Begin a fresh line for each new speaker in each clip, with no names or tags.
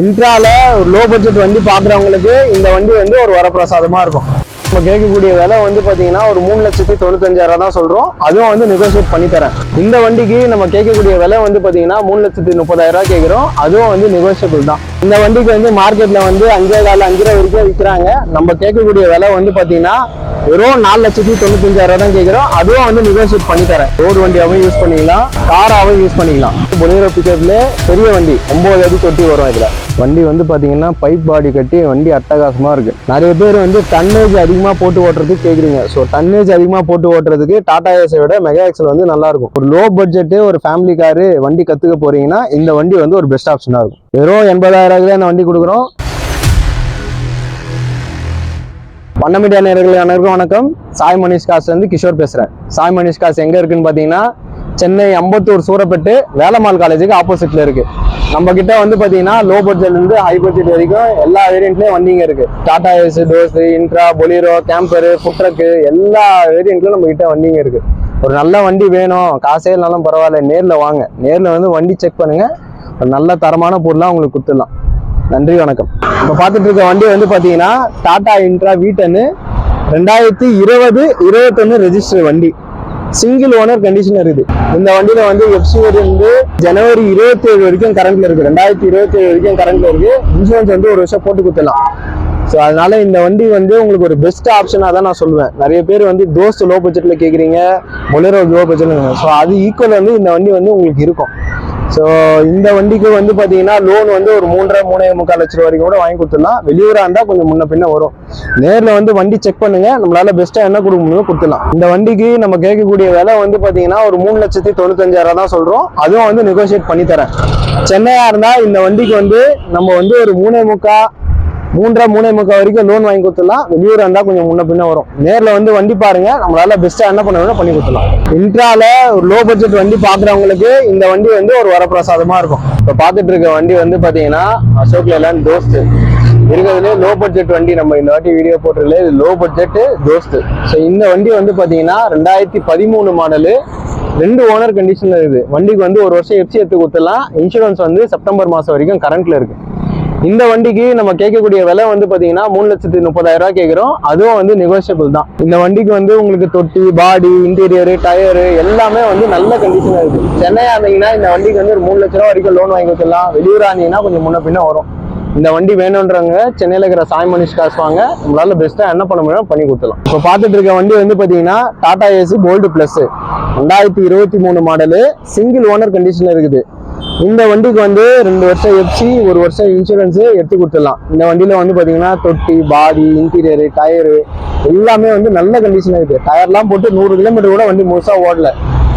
இன்ட்ரால ஒரு low budget வண்டி பார்க்குறவங்களுக்கு இந்த வண்டி வந்து ஒரு வரப்பிரசாதமாக இருக்கும். நம்ம கேட்கக்கூடிய விலை வந்து பார்த்தீங்கன்னா ஒரு மூணு லட்சத்தி தொண்ணூத்தஞ்சாயிரம் தான் சொல்கிறோம் அதுவும் வந்து நெகோசியேட் பண்ணி தரேன். இந்த வண்டிக்கு நம்ம கேட்கக்கூடிய விலை வந்து பார்த்தீங்கன்னா மூணு லட்சத்தி முப்பதாயிரம் ரூபாய் கேட்குறோம். அதுவும் வந்து நெகோசியபிள் தான். இந்த வண்டிக்கு வந்து மார்க்கெட்டில் வந்து அஞ்சே கால அஞ்சு ரூபா வரைக்கும் விற்கிறாங்க நம்ம கேட்கக்கூடிய விலை வந்து பார்த்தீங்கன்னா வெறும் நாலு லட்சத்தி தொண்ணூத்தஞ்சாயிரம் தான் கேட்குறோம். அதுவும் வந்து நெகோசியேட் பண்ணி தரேன் ரோடு வண்டியாகவும் யூஸ் பண்ணிக்கலாம். காராகவும் யூஸ் பண்ணிக்கலாம். பொலிரோ பிக்கப்ல பெரிய வண்டி ஒம்பது அடி தொட்டி வரும் இதில். வண்டி வந்து பார்த்தீங்கன்னா பைப் பாடி கட்டி வண்டி அட்டகாசமாக இருக்கு. நிறைய பேர் வந்து டன்னேஜ் அதிகமாக போட்டு ஓட்டுறதுக்கு கேட்குறீங்க ஸோ டன்னேஜ் அதிகமாக போட்டு ஓட்டுறதுக்கு டாடா ஏஸை விட மெகா எக்ஸல் வந்து நல்லா இருக்கும். ஒரு லோ பட்ஜெட்டு ஒரு ஃபேமிலி காரு வண்டி கற்றுக்க போறீங்கன்னா இந்த வண்டி வந்து ஒரு பெஸ்ட் ஆப்ஷனாக இருக்கும். வெறும் எண்பதாயிரம் ரூபாய்க்கு இந்த வண்டி கொடுக்குறோம். வண்ண மீடியா நேயர்கள் அனைவருக்கும் வணக்கம். சாய் மணிஷ் காஸ் வந்து கிஷோர் பேசுறேன். சாய் மணிஷ் காஸ் எங்க இருக்குன்னு பாத்தீங்கன்னா சென்னை அம்பத்தூர் சூரப்பட்டு வேலம்மாள் காலேஜுக்கு ஆப்போசிட்ல இருக்கு. நம்ம கிட்ட வந்து பாத்தீங்கன்னா லோ பட்ஜெட்ல இருந்து ஹை பட்ஜெட் வரைக்கும் எல்லா வேரியன்ட்லயும் வண்டிங்க இருக்கு. Tata ace Dost intra Bolero camper புட்ரக்கு எல்லா வேரியன்ட்லயும் நம்ம கிட்ட வண்டிங்க இருக்கு. ஒரு நல்ல வண்டி வேணும். காசே இல்லைனாலும் பரவாயில்ல. நேர்ல வாங்க. நேர்ல வந்து வண்டி செக் பண்ணுங்க. நல்ல தரமான பொருளாக உங்களுக்கு கொடுத்துடலாம். நன்றி வணக்கம். இப்போ பார்த்துட்டு இருக்க வண்டி வந்து பார்த்தீங்கன்னா டாடா இன்ட்ரா வீட்டனு ரெண்டாயிரத்தி இருபது இருபத்தொன்னு ரெஜிஸ்டர் வண்டி. சிங்கிள் ஓனர் கண்டிஷன் இருக்குது இந்த வண்டியில வந்து எஃப்சி வந்து ஜனவரி இருபத்தி ஏழு வரைக்கும் கரண்ட்ல இருக்கு. ரெண்டாயிரத்தி இருபத்தி ஏழு வரைக்கும் கரண்ட்ல இருக்கு. இன்சூரன்ஸ் வந்து ஒரு வருஷம் போட்டு கொடுத்துடலாம். ஸோ அதனால இந்த வண்டி வந்து உங்களுக்கு ஒரு பெஸ்ட் ஆப்ஷனாக தான் நான் சொல்லுவேன். நிறைய பேர் வந்து தோஸ்ட் லோ பட்ஜெட்டில் கேட்குறீங்க பொலேரோ லோ பட்ஜெட்டில் ஸோ அது ஈக்குவல் வந்து இந்த வண்டி வந்து உங்களுக்கு இருக்கும். ஸோ இந்த வண்டிக்கு வந்து பார்த்தீங்கன்னா லோன் வந்து ஒரு மூன்றரை மூணே முக்கால் லட்ச ரூபா வரைக்கும் கூட வாங்கி கொடுத்துடலாம். வெளியூராக இருந்தால் கொஞ்சம் முன்ன பின்ன வரும். நேரில் வந்து வண்டி செக் பண்ணுங்க. நம்மளால பெஸ்ட்டாக என்ன கொடுக்க முடியுமோ கொடுத்துடலாம். இந்த வண்டிக்கு நம்ம கேட்கக்கூடிய விலை வந்து பார்த்தீங்கன்னா ஒரு மூணு லட்சத்தி தொண்ணூத்தஞ்சாயிரம் தான் சொல்கிறோம் அதுவும் வந்து நெகோஷியேட் பண்ணி தரேன் சென்னையாக இருந்தால் இந்த வண்டிக்கு வந்து நம்ம வந்து ஒரு மூணே முக்கால் மூன்றரை மூணே முக்கால் வரைக்கும் லோன் வாங்கி கொடுத்துடலாம். வெளியூர் இருந்தால் கொஞ்சம் முன்ன பின்ன வரும். நேரில் வந்து வண்டி பாருங்க. நம்மளால பெஸ்ட்டாக என்ன பண்ண பண்ணி கொடுத்துடலாம். இன்ட்ரால ஒரு லோ பட்ஜெட் வண்டி பார்க்குறவங்களுக்கு இந்த வண்டி வந்து ஒரு வரப்பிரசாதமாக இருக்கும். இப்போ பார்த்துட்டு இருக்க வண்டி வந்து பார்த்தீங்கன்னா அசோக் லேலாண்ட் தோஸ்து. இருக்கிறதுலே லோ பட்ஜெட் வண்டி நம்ம இந்த வாட்டி வீடியோ போட்டிருக்கல இது லோ பட்ஜெட் தோஸ்து. ஸோ இந்த வண்டி வந்து பார்த்தீங்கன்னா ரெண்டாயிரத்தி பதிமூணு மாடலு ரெண்டு ஓனர் கண்டிஷனில் இருக்குது. வண்டிக்கு வந்து ஒரு வருஷம் எஃப்சி எடுத்து கொடுத்துடலாம். இன்சூரன்ஸ் வந்து செப்டம்பர் மாதம் வரைக்கும் கரண்ட்டில் இருக்குது இந்த வண்டிக்கு நம்ம கேட்கக்கூடிய விலை வந்து பார்த்தீங்கன்னா மூணு லட்சத்தி முப்பதாயிரம் ரூபா கேட்குறோம். அதுவும் வந்து நெகோஷியபிள் தான். இந்த வண்டிக்கு வந்து உங்களுக்கு தொட்டி பாடி இன்டீரியரு டயரு எல்லாமே வந்து நல்ல கண்டிஷனாக இருக்குது சென்னையாக இருந்தீங்கன்னா இந்த வண்டிக்கு வந்து ஒரு மூணு லட்ச ரூபா வரைக்கும் லோன் வாங்கி வச்சிடலாம். வெளியூர் ஆனீங்கன்னா கொஞ்சம் முன்ன பின்ன வரும். இந்த வண்டி வேணுன்றவங்க சென்னையில் இருக்கிற சாய் மனிஷ் காசு வாங்க. நம்மளால பெஸ்ட்டாக என்ன பண்ண முடியும் பண்ணி கொடுத்துலாம் இப்போ பார்த்துட்டு இருக்க வண்டி வந்து பார்த்தீங்கன்னா டாடா ஏசி கோல்டு ப்ளஸ் ரெண்டாயிரத்தி இருபத்தி மூணு மாடலு சிங்கிள் ஓனர் கண்டிஷனில் இருக்குது. இந்த வண்டிக்கு வந்து ரெண்டு வருஷம் எஃப்சி ஒரு வருஷம் இன்சூரன்ஸு எடுத்து கொடுத்துடலாம். இந்த வண்டியில் வந்து பாத்தீங்கன்னா தொட்டி பாடி இன்டீரியரு டயரு எல்லாமே வந்து நல்ல கண்டிஷன் இருக்குது டயர்லாம் போட்டு நூறு கிலோமீட்டர் கூட வண்டி முழுசாக ஓடல.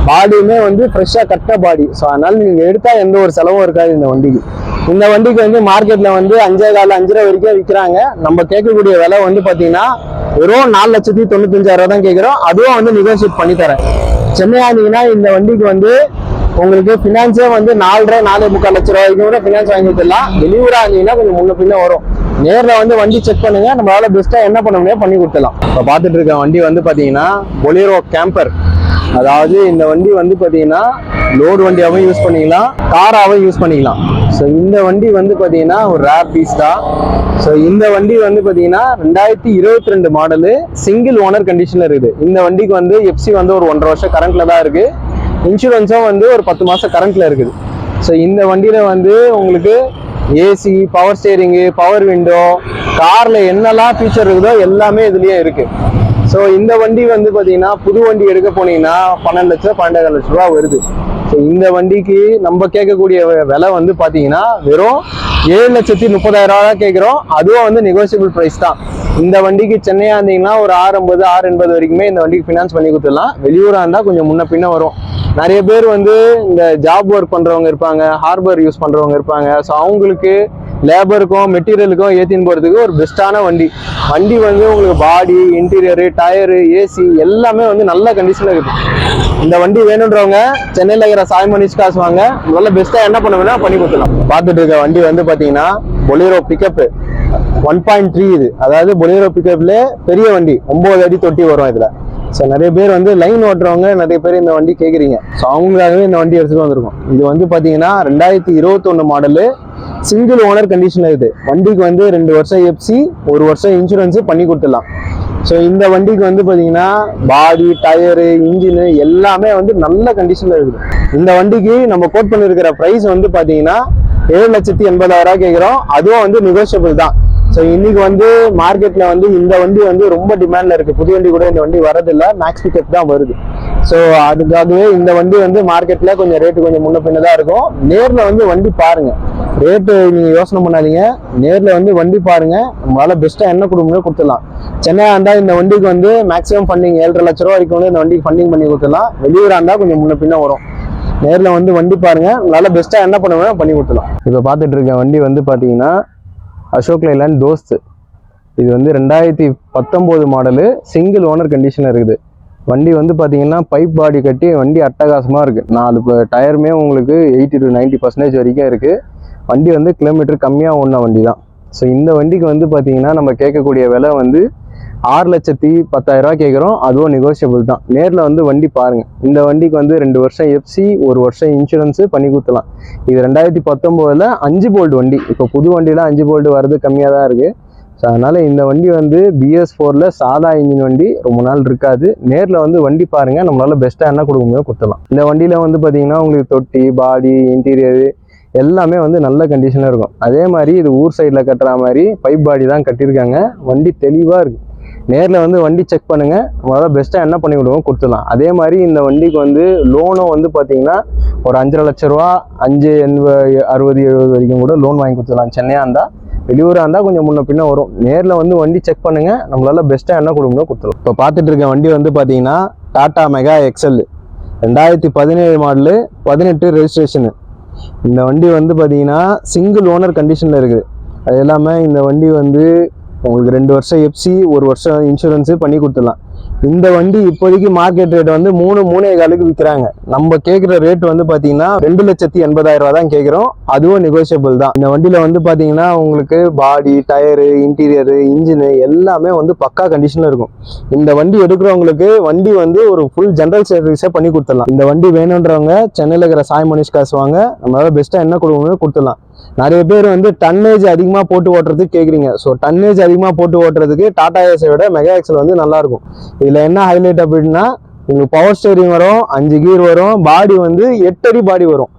பாடியுமே வந்து ஃப்ரெஷ்ஷாக கட்ட பாடி. ஸோ அதனால நீங்க எடுத்தா எந்த ஒரு செலவும் இருக்காது இந்த வண்டிக்கு. இந்த வண்டிக்கு வந்து மார்க்கெட்ல வந்து அஞ்சே கால அஞ்சு ரூபா வரைக்கும் விற்கிறாங்க நம்ம கேட்கக்கூடிய விலை வந்து பாத்தீங்கன்னா வெறும் நாலு லட்சத்தி தொண்ணூத்தஞ்சாயிரம் ரூபா தான் கேட்குறோம். அதுவும் வந்து நெகோசியேட் பண்ணி தரேன். சென்னையா இருந்தீங்கன்னா இந்த வண்டிக்கு வந்து உங்களுக்கு ஃபினான்ஸே வந்து நாலரை நாலு முக்கால் லட்ச ரூபாய் கூட ஃபினான்ஸ் வாங்கி கொடுத்துடலாம் வெளியூரா இருந்தீங்கன்னா கொஞ்சம் முன்ன பின்ன வரும். நேரில் வந்து வண்டி செக் பண்ணுங்க. நம்மளால பெஸ்ட்டாக என்ன பண்ண முடியாது பண்ணி கொடுத்துலாம் இப்போ பார்த்துட்டு இருக்க வண்டி வந்து பார்த்தீங்கன்னா பொலியரோ கேம்பர் அதாவது இந்த வண்டி வந்து பார்த்தீங்கன்னா லோடு வண்டியாகவும் யூஸ் பண்ணிக்கலாம். காராகவும் யூஸ் பண்ணிக்கலாம். ஸோ இந்த வண்டி வந்து பார்த்தீங்கன்னா ஒரு ரேர் பீஸ் தான். ஸோ இந்த வண்டி வந்து பார்த்தீங்கன்னா ரெண்டாயிரத்தி இருபத்தி ரெண்டு மாடலு சிங்கிள் ஓனர் கண்டிஷனில் இருக்குது. இந்த வண்டிக்கு வந்து எஃப்சி வந்து ஒரு ஒன்றரை வருஷம் கரண்ட்டில் தான் இருக்குது இன்சூரன்ஸும் வந்து ஒரு பத்து மாதம் கரண்ட்டில் இருக்குது. ஸோ இந்த வண்டியில் வந்து உங்களுக்கு AC power steering power window காரில் என்னெல்லாம் ஃபீச்சர் இருக்குதோ எல்லாமே இதுலேயே இருக்குது ஸோ இந்த வண்டி வந்து பார்த்தீங்கன்னா புது வண்டி எடுக்க போனீங்கன்னா பன்னெண்டு லட்சம் பன்னெண்டு லட்ச ரூபா வருது. ஸோ இந்த வண்டிக்கு நம்ம கேட்கக்கூடிய விலை வந்து பார்த்தீங்கன்னா வெறும் ஏழு லட்சத்தி முப்பதாயிரம் ரூபா தான் கேட்குறோம். அதுவும் வந்து நெகோசியபிள் ப்ரைஸ் தான். இந்த வண்டிக்கு சென்னையாக இருந்தீங்கன்னா ஒரு ஆறு ஐம்பது ஆறு எண்பது வரைக்குமே இந்த வண்டிக்கு ஃபினான்ஸ் பண்ணி கொடுத்துடலாம். வெளியூராக இருந்தால் கொஞ்சம் முன்ன பின்ன வரும். நிறைய பேர் வந்து இந்த ஜாப் ஒர்க் பண்ணுறவங்க இருப்பாங்க ஹார்பர் யூஸ் பண்ணுறவங்க இருப்பாங்க. ஸோ அவங்களுக்கு லேபருக்கும் மெட்டீரியலுக்கும் ஏற்றின்னு போகிறதுக்கு ஒரு பெஸ்ட்டான வண்டி. வண்டி வந்து உங்களுக்கு பாடி இன்டீரியரு டயரு ஏசி எல்லாமே வந்து நல்ல கண்டிஷனில் இருக்குது. இந்த வண்டி வேணுன்றவங்க சென்னையில் இருக்கிற சாய்மணிஷ் காசு வாங்க. நல்ல பெஸ்ட்டாக என்ன பண்ண பண்ணி கொடுத்துலாம் பார்த்துட்டு இருக்க வண்டி வந்து பார்த்தீங்கன்னா Bolero pickup one point three இது. அதாவது பொலியரோ பிக்கப்ல பெரிய வண்டி. ஒம்பது அடி தொட்டி வரும் இதில். ஸோ நிறைய பேர் வந்து லைன் ஓட்டுறவங்க நிறைய பேர் இந்த வண்டி கேட்குறீங்க ஸோ அவங்களுக்காகவே இந்த வண்டி எடுத்துட்டு வந்திருக்கோம். இது வந்து பார்த்தீங்கன்னா ரெண்டாயிரத்தி இருபத்தொன்று மாடலு சிங்கிள் ஓனர் கண்டிஷன் இது. வண்டிக்கு வந்து ரெண்டு வருஷம் எஃப்சி ஒரு வருஷம் இன்சூரன்ஸு பண்ணி கொடுத்துடலாம். ஸோ இந்த வண்டிக்கு வந்து பார்த்தீங்கன்னா பாடி டயரு இன்ஜினு எல்லாமே வந்து நல்ல கண்டிஷனில் இருக்குது. இந்த வண்டிக்கு நம்ம கோட் பண்ணியிருக்கிற ப்ரைஸ் வந்து பார்த்தீங்கன்னா ஏழு லட்சத்தி எண்பதாயிரம் கேட்குறோம் அதுவும் வந்து நெகோஷியபிள் தான். ஸோ இன்னைக்கு வந்து மார்க்கெட்டில் வந்து இந்த வண்டி வந்து ரொம்ப டிமாண்டில் இருக்குது புது வண்டி கூட இந்த வண்டி வரதில்லை மேக்ஸ் பிக்கப் தான் வருது. ஸோ அதுக்காகவே இந்த வண்டி வந்து மார்க்கெட்டில் கொஞ்சம் ரேட்டு கொஞ்சம் முன்ன பின்னதாக தான் இருக்கும். நேரில் வந்து வண்டி பாருங்கள் ரேட்டு நீங்கள் யோசனை பண்ணாதீங்க. நேரில் வந்து வண்டி பாருங்கள் நம்மளால் பெஸ்ட்டாக என்ன கொடுக்கணும் கொடுத்துடலாம். சென்னையாக இருந்தால் இந்த வண்டிக்கு வந்து மேக்ஸிமம் ஃபண்டிங் ஏழரை லட்ச ரூபா வரைக்கும் வந்து இந்த வண்டிக்கு ஃபண்டிங் பண்ணி கொடுத்துடலாம். வெளியூராக இருந்தால் கொஞ்சம் முன்ன பின்ன வரும். நேரில் வந்து வண்டி பாருங்கள் நல்லா பெஸ்ட்டாக என்ன பண்ணுவேன் பண்ணி கொடுத்துடலாம். இப்போ பார்த்துட்டு இருக்க வண்டி வந்து பார்த்தீங்கன்னா அசோக் லைலாண்ட் தோஸ்து. இது வந்து ரெண்டாயிரத்தி பத்தொம்போது மாடலு சிங்கிள் ஓனர் கண்டிஷனில் இருக்குது. வண்டி வந்து பார்த்தீங்கன்னா பைப் பாடி கட்டி வண்டி அட்டகாசமாக இருக்குது நாலு டயருமே உங்களுக்கு எயிட்டி டு 90% பர்சன்டேஜ் வரைக்கும் இருக்குது வண்டி வந்து கிலோமீட்டர் கம்மியாக ஓடின வண்டி தான் ஸோ இந்த வண்டிக்கு வந்து பார்த்தீங்கன்னா நம்ம கேட்கக்கூடிய விலை வந்து ஆறு லட்சத்தி பத்தாயிரரூவா கேட்குறோம். அதுவும் நெகோஷியபிள் தான். நேரில் வந்து வண்டி பாருங்கள் இந்த வண்டிக்கு வந்து ரெண்டு வருஷம் எஃப்சி ஒரு வருஷம் இன்சூரன்ஸு பண்ணி கொடுத்தலாம் இது ரெண்டாயிரத்தி பத்தொம்போதில் அஞ்சு போல்ட் வண்டி. இப்போ புது வண்டியில் அஞ்சு போல்டு வர்றது கம்மியாக தான் இருக்குது ஸோ அதனால் இந்த வண்டி வந்து பிஎஸ் ஃபோரில் சாதா இன்ஜின் வண்டி ரொம்ப நாள் இருக்காது. நேரில் வந்து வண்டி பாருங்கள் நம்மளால் பெஸ்ட்டாக என்ன கொடுக்க முடியும் கொடுத்தலாம் இந்த வண்டியில் வந்து பார்த்தீங்கன்னா உங்களுக்கு தொட்டி பாடி இன்டீரியரு எல்லாமே வந்து நல்ல கண்டிஷனில் இருக்கும். அதே மாதிரி இது ஊர் சைடில் கட்டுற மாதிரி பைப் பாடி தான் கட்டியிருக்காங்க. வண்டி தெளிவாக இருக்குது நேரில் வந்து வண்டி செக் பண்ணுங்கள் முதல்ல பெஸ்ட்டாக என்ன பண்ணி விடுவோம் கொடுத்துடலாம். அதே மாதிரி இந்த வண்டிக்கு வந்து லோனும் வந்து பார்த்தீங்கன்னா ஒரு அஞ்சரை லட்ச ரூபா அஞ்சு எண்பது அறுபது எழுபது வரைக்கும் கூட லோன் வாங்கி கொடுத்துடலாம். சென்னையாக இருந்தால் வெளியூராக இருந்தால் கொஞ்சம் முன்ன பின்ன வரும். நேரில் வந்து வண்டி செக் பண்ணுங்கள் நம்மளால பெஸ்ட்டாக என்ன கொடுக்கணும் கொடுத்துடலாம். இப்போ பார்த்துட்டு இருக்க வண்டி வந்து பார்த்தீங்கன்னா டாடா மெகா எக்ஸல் ரெண்டாயிரத்தி பதினேழு மாடலு பதினெட்டு ரெஜிஸ்ட்ரேஷனு இந்த வண்டி வந்து பார்த்தீங்கன்னா சிங்கிள் ஓனர் கண்டிஷனில் இருக்குது. அது இல்லாமல் இந்த வண்டி வந்து உங்களுக்கு ரெண்டு வருஷம் எஃப்சி ஒரு வருஷம் இன்சூரன்ஸு பண்ணி கொடுத்துடலாம். இந்த வண்டி இப்போதைக்கு மார்க்கெட் ரேட் வந்து மூணு மூணே காலுக்கு விற்கிறாங்க. நம்ம கேட்குற ரேட் வந்து பார்த்தீங்கன்னா ரெண்டு லட்சத்தி எண்பதாயிரம் ரூபா தான் கேட்குறோம். அதுவும் நெகோஷியபிள் தான். இந்த வண்டியில் வந்து பார்த்தீங்கன்னா உங்களுக்கு பாடி டயரு இன்டீரியரு இன்ஜினு எல்லாமே வந்து பக்கா கண்டிஷனில் இருக்கும். இந்த வண்டி எடுக்கிறவங்களுக்கு வண்டி வந்து ஒரு ஃபுல் ஜென்ரல் சர்வீஸே பண்ணி கொடுத்துடலாம். இந்த வண்டி வேணுன்றவங்க சென்னையில் இருக்கிற சாய் மனிஷ் காசு வாங்க நம்மளால பெஸ்ட்டாக என்ன கொடுக்கணும் கொடுத்துடலாம். நிறைய பேர் வந்து டன்னேஜ் அதிகமாக போட்டு ஓட்டுறதுக்கு கேட்குறீங்க ஸோ டன்னேஜ் அதிகமாக போட்டு ஓட்டுறதுக்கு டாடா ஏஸை விட மெகா எக்ஸல் வந்து நல்லாயிருக்கும் இதில் என்ன ஹைலைட் அப்படின்னா உங்களுக்கு பவர் ஸ்டேரிங் வரும் அஞ்சு கீர் வரும் பாடி வந்து எட்டடி பாடி வரும்.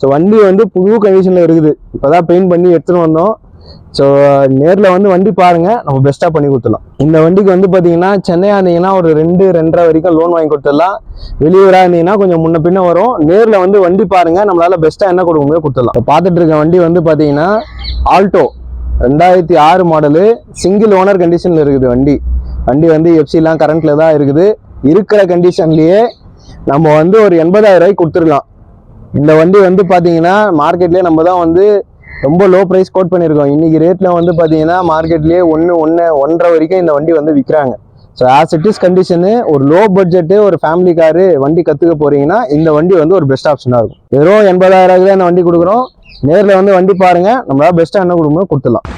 ஸோ வண்டி வந்து புது கண்டிஷனில் இருக்குது. இப்போதான் பெயிண்ட் பண்ணி எடுத்துன்னு வந்தோம். ஸோ நேரில் வந்து வண்டி பாருங்கள் நம்ம பெஸ்ட்டாக பண்ணி கொடுத்துடலாம். இந்த வண்டிக்கு வந்து பார்த்தீங்கன்னா சென்னையாக இருந்தீங்கன்னா ஒரு ரெண்டு ரெண்டரை வரைக்கும் லோன் வாங்கி கொடுத்துடலாம். வெளியூராக இருந்தீங்கன்னா கொஞ்சம் முன்ன பின்ன வரும். நேரில் வந்து வண்டி பாருங்கள் நம்மளால் பெஸ்ட்டாக என்ன கொடுக்க முடியும் கொடுத்துடலாம். இப்போ பார்த்துட்டு இருக்க வண்டி வந்து பார்த்தீங்கன்னா ஆல்டோ ரெண்டாயிரத்தி ஆறு மாடலு சிங்கிள் ஓனர் கண்டிஷனில் இருக்குது வண்டி. வண்டி வந்து எஃப்சிலாம் கரண்ட்டில் தான் இருக்குது. இருக்கிற கண்டிஷன்லேயே நம்ம வந்து ஒரு எண்பதாயிரம் ரூபாய்க்கு கொடுத்துருக்கலாம் இந்த வண்டி வந்து பார்த்தீங்கன்னா மார்க்கெட்லேயே நம்ம தான் வந்து ரொம்ப லோ ப்ரைஸ் கோட் பண்ணியிருக்கோம் இன்னைக்கு ரேட்டில் வந்து பார்த்தீங்கன்னா மார்க்கெட்லேயே ஒன்று ஒன்று ஒன்றரை வரைக்கும் இந்த வண்டி வந்து விற்கிறாங்க so as it is condition ஒரு லோ பட்ஜெட்டு ஒரு ஃபேமிலி காரு வண்டி கற்றுக்க போறீங்கன்னா இந்த வண்டி வந்து ஒரு பெஸ்ட் ஆப்ஷனாக இருக்கும். வெறும் எண்பதாயிரம் ரூபாய்க்கு தான் இந்த வண்டி கொடுக்குறோம். நேரில் வந்து வண்டி பாருங்க நம்மளால பெஸ்ட்டாக என்ன கொடுக்கணும் கொடுத்துடலாம்.